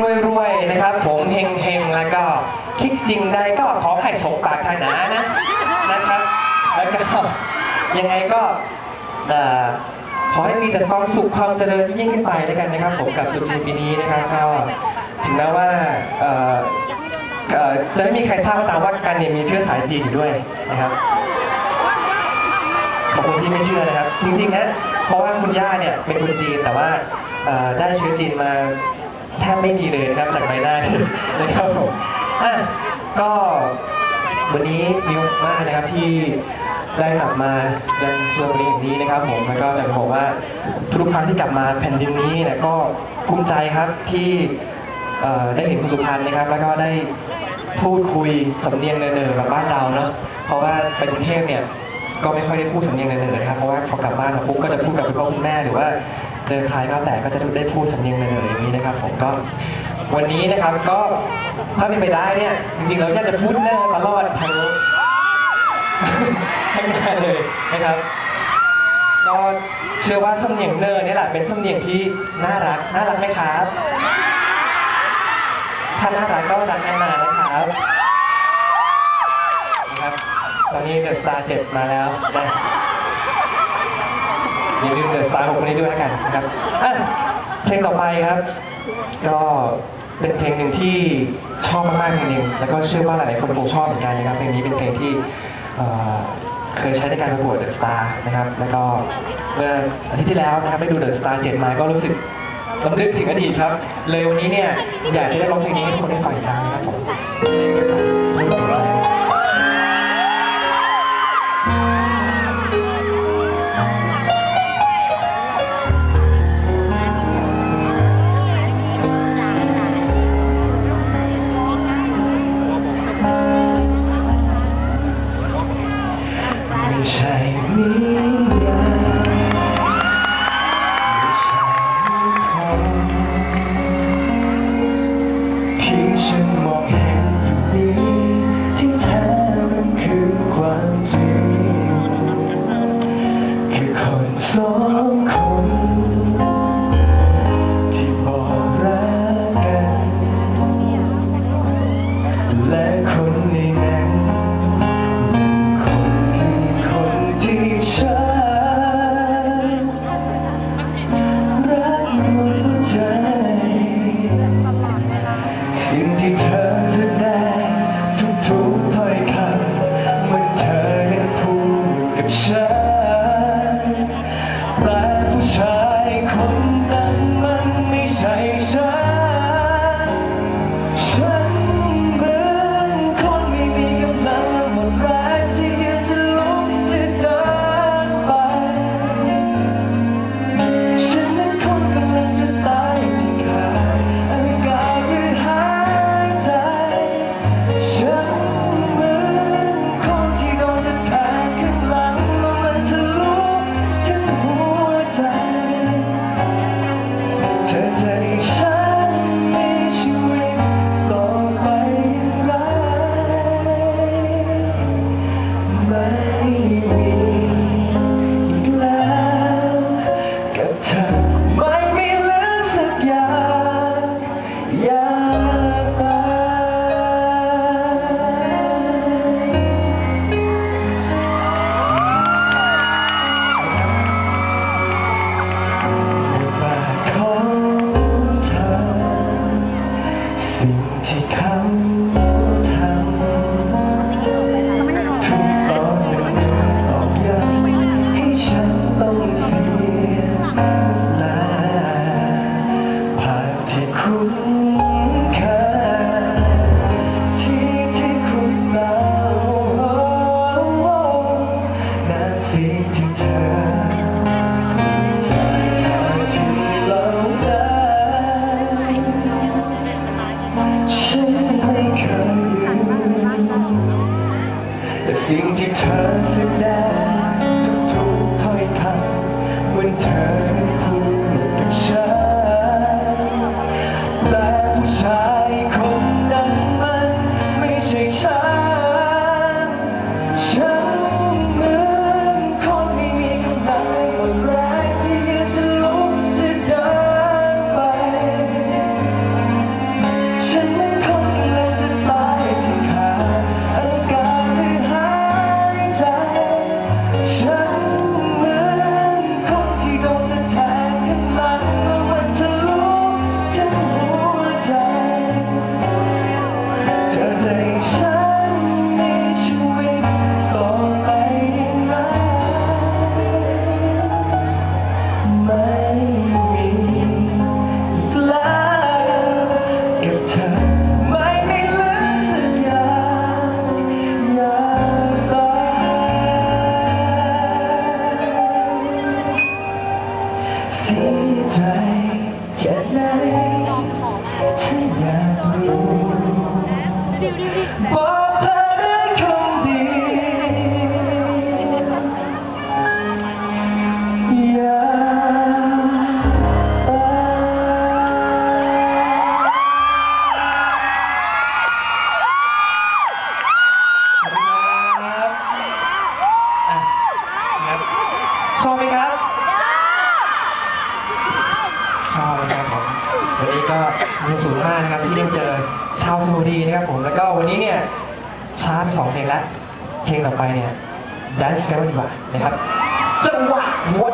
รวยๆนะครับ ผมเฮงๆแล้วก็คิดจริงใดก็ขอให้สมปรารถนานะนะครับ แล้วก็ยังไงก็เอ่ขอให้มีแต่ความสุขความเจริญยิ่งขึ้นไปแล้วกันนะครับ ผมกับจุดจีปีนี้นะครับก็ถึงแม้ว่าเอ่อเอ่อจะไม่มีใครทราบก็ตามว่ากันเนี่ยมีเชื้อสายจีนด้วยนะครับขอบคุณที่ไม่เชื่อนะครับจริงๆนะเพราะว่าคุณย่าเนี่ยเป็นคนจีนแต่ว่าเอ่อได้เชื้อจีนมา แทบไม่มีเลยนะครับจากใบหน้านะครับผมอะก็วันนี้มีโอกาสมากนะครับที่ได้กลับมายังเมืองนี้อย่างนี้นะครับ ผมแล้วก็จะบอกว่าทุกครั้งที่กลับมาแผ่นดินนี้นี่ยก็ภูมิใจครับที่เอ่อได้เห็นคุณสุพรรณนะครับ แล้วก็ได้พูดคุยสำเนียงเนอๆแบบบ้านเราเนาะเพราะว่าไปกรุงเทพเนี่ย ก็ไม่ค่อยได้พูดสำเนียงเนยๆนะครับเพราะว่าพอกลับบ้านมาปุ๊บก็จะพูดกับคุณพ่อคุณแม่หรือว่าเจอใครก็แต่ก็จะได้พูดสำเนียงเน ก็วันนี้นะครับก็ถ้าเป็นไปได้เนี่ยจริงๆเราอยากจะพูดเนอร์ตลอดทั้งทั้งงานเลยนะครับก็เชื่อว่าสำเนียงเนอร์นี่แหละเป็นสำเนียงที่น่ารักน่ารักไหมครับถ้าน่ารักก็รักนานๆนะครับนะครับ ตอนนี้เดอะสตาร์เจ็ดมาแล้วนะอย่าลืมเดอะสตาร์หกคนนี้ด้วยกันนะครับอะเพลงต่อไปครับ ก็เป็นเพลงหนึ่งที่ชอบมากๆเพลงหนึ่งแล้วก็เชื่อว่าหลายๆคนคงชอบเหมือนกันนะครับเพลงนี้เป็นเพลงที่เเคยใช้ในการประกวดเดอะสตาร์นะครับ แล้วก็เมื่ออาทิตย์ที่แล้วนะครับไปดูเดอะสตาร์เจ็ดมาก็รู้สึกลำลึกถึงอดีตครับ เลยวันนี้เนี่ยอยากจะได้ร้องเพลงนี้ให้ทุกคนได้ฟังอีกครั้งนะครับผม ดีนะครับผมแล้วก็วันนี้เนี่ยชาร์จสองเพลงแล้วเพลงต่อไปเนี่ยดันส์กันดีกว่านะครับจังหวะหัว